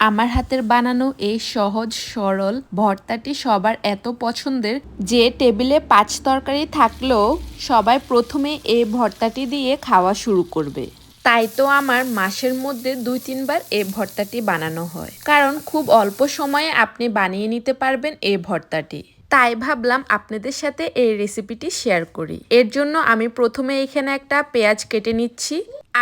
আমার হাতের বানানো এই সহজ, সরল ভর্তাটি সবার এত পছন্দের যে টেবিলে পাঁচ তরকারি থাকলেও সবাই প্রথমে এই ভর্তাটি দিয়ে খাওয়া শুরু করবে। তাই তো আমার মাসের মধ্যে দুই তিনবার এই ভর্তাটি বানানো হয়। কারণ খুব অল্প সময়ে আপনি বানিয়ে নিতে পারবেন এই ভর্তাটি। তাই ভাবলাম আপনাদের সাথে এই রেসিপিটি শেয়ার করি। এর জন্য আমি প্রথমে এখানে একটা পেঁয়াজ কেটে নিচ্ছি।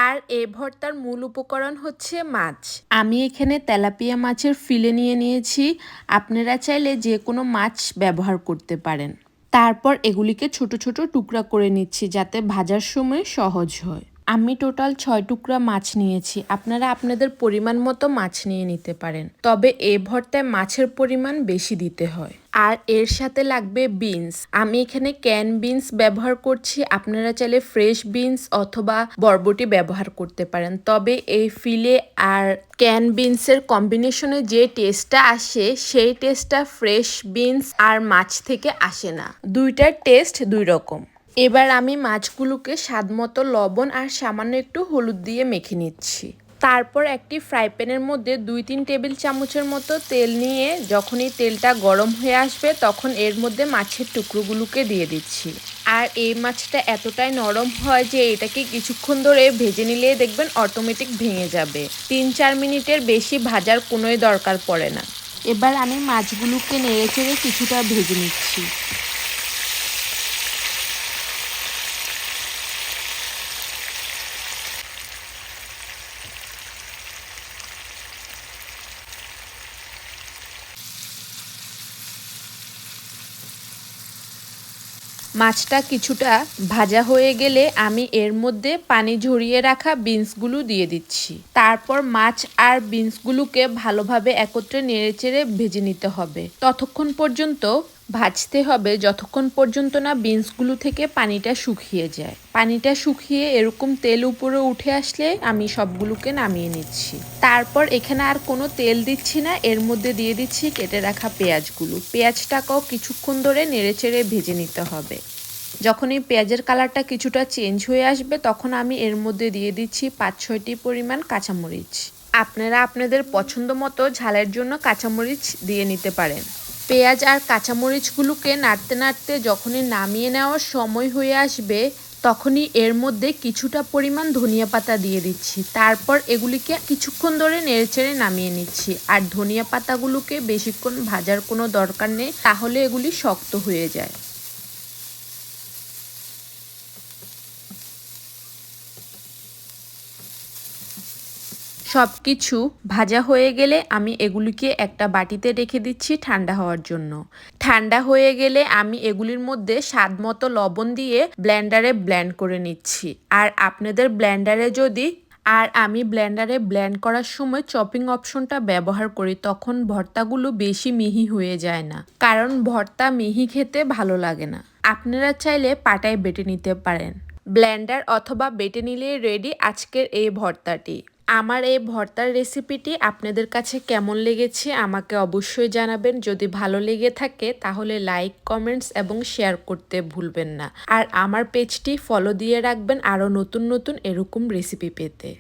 আর এ ভর্তার মূল উপকরণ হচ্ছে মাছ। আমি এখানে তেলাপিয়া মাছের ফিলে নিয়ে নিয়েছি। আপনারা চাইলে যে কোনো মাছ ব্যবহার করতে পারেন। তারপর এগুলিকে ছোট ছোট টুকরা করে নিচ্ছি যাতে ভাজার সময় সহজ হয়। আমি টোটাল ছয় টুকরা মাছ নিয়েছি। আপনারা আপনাদের পরিমাণ মতো মাছ নিয়ে নিতে পারেন। তবে এ ভর্তায় মাছের পরিমাণ বেশি দিতে হয়। আর এর সাথে লাগবে বিনস। আমি এখানে ক্যান বিনস ব্যবহার করছি। আপনারা চাইলে ফ্রেশ বিনস অথবা বরবটি ব্যবহার করতে পারেন। তবে এই ফিলে আর ক্যান বিনসের কম্বিনেশনে যে টেস্টটা আসে, সেই টেস্টটা ফ্রেশ বিনস আর মাছ থেকে আসে না। দুইটার টেস্ট দুই রকম। এবার আমি মাছগুলোকে স্বাদমতো লবণ আর সামান্য একটু হলুদ দিয়ে মেখে নিচ্ছি। তারপর একটি ফ্রাই প্যানের মধ্যে দুই তিন টেবিল চামচের মতো তেল নিয়ে যখনই তেলটা গরম হয়ে আসবে তখন এর মধ্যে মাছের টুকরোগুলোকে দিয়ে দিচ্ছি। আর এই মাছটা এতটাই নরম হয় যে এটাকে কিছুক্ষণ ধরে ভেজে নিলে দেখবেন অটোমেটিক ভেঙে যাবে। তিন চার মিনিটের বেশি ভাজার কোনোই দরকার পড়ে না। এবার আমি মাছগুলোকে নেড়ে চেড়ে কিছুটা ভেজে নিচ্ছি। মাছটা কিছুটা ভাজা হয়ে গেলে আমি এর মধ্যে পানি ঝরিয়ে রাখা বিনসগুলো দিয়ে দিচ্ছি। তারপর মাছ আর বিনসগুলোকে ভালোভাবে একত্রে নেড়েচেড়ে ভেজে নিতে হবে। ততক্ষণ পর্যন্ত ভাজতে হবে যতক্ষণ পর্যন্ত না বিনসগুলো থেকে পানিটা শুকিয়ে যায়। পানিটা শুকিয়ে এরকম তেল উপরে উঠে আসলে আমি সবগুলোকে নামিয়ে নিচ্ছি। তারপর এখানে আর কোনো তেল দিচ্ছি না, এর মধ্যে দিয়ে দিচ্ছি কেটে রাখা পেঁয়াজগুলো। পেঁয়াজটাকেও কিছুক্ষণ ধরে নেড়েচেড়ে ভেজে নিতে হবে। যখন এই পেঁয়াজের কালারটা কিছুটা চেঞ্জ হয়ে আসবে, তখন আমি এর মধ্যে দিয়ে দিচ্ছি পাঁচ ছয়টি পরিমাণ কাঁচামরিচ। আপনারা আপনাদের পছন্দ মতো ঝালের জন্য কাঁচামরিচ দিয়ে নিতে পারেন। পেঁয়াজ আর কাঁচামরিচগুলোকে নাড়তে নাড়তে যখনই নামিয়ে নেওয়ার সময় হয়ে আসবে, তখনই এর মধ্যে কিছুটা পরিমাণ ধনিয়া পাতা দিয়ে দিচ্ছি। তারপর এগুলিকে কিছুক্ষণ ধরে নেড়েচেড়ে নামিয়ে নিচ্ছি। আর ধনিয়া পাতাগুলোকে বেশিক্ষণ ভাজার কোনো দরকার নেই, তাহলে এগুলি শক্ত হয়ে যায়। সব কিছু ভাজা হয়ে গেলে আমি এগুলিকে একটা বাটিতে রেখে দিচ্ছি ঠান্ডা হওয়ার জন্য। ঠান্ডা হয়ে গেলে আমি এগুলির মধ্যে স্বাদ মতো লবণ দিয়ে ব্ল্যান্ডারে ব্ল্যান্ড করে নিচ্ছি। আর আপনাদের ব্ল্যান্ডারে যদি, আর আমি ব্ল্যান্ডারে ব্ল্যান্ড করার সময় চপিং অপশনটা ব্যবহার করি, তখন ভর্তাগুলো বেশি মিহি হয়ে যায় না। কারণ ভর্তা মিহি খেতে ভালো লাগে না। আপনারা চাইলে পাটায় বেটে নিতে পারেন। ব্ল্যান্ডার অথবা বেটে নিলে রেডি আজকের এই ভর্তাটি। আমার এই ভর্তার রেসিপিটি আপনাদের কাছে কেমন লেগেছে আমাকে অবশ্যই জানাবেন। যদি ভালো লেগে থাকে তাহলে লাইক কমেন্টস এবং শেয়ার করতে ভুলবেন না। আর আমার পেজটি ফলো দিয়ে রাখবেন আরও নতুন নতুন এরকম রেসিপি পেতে।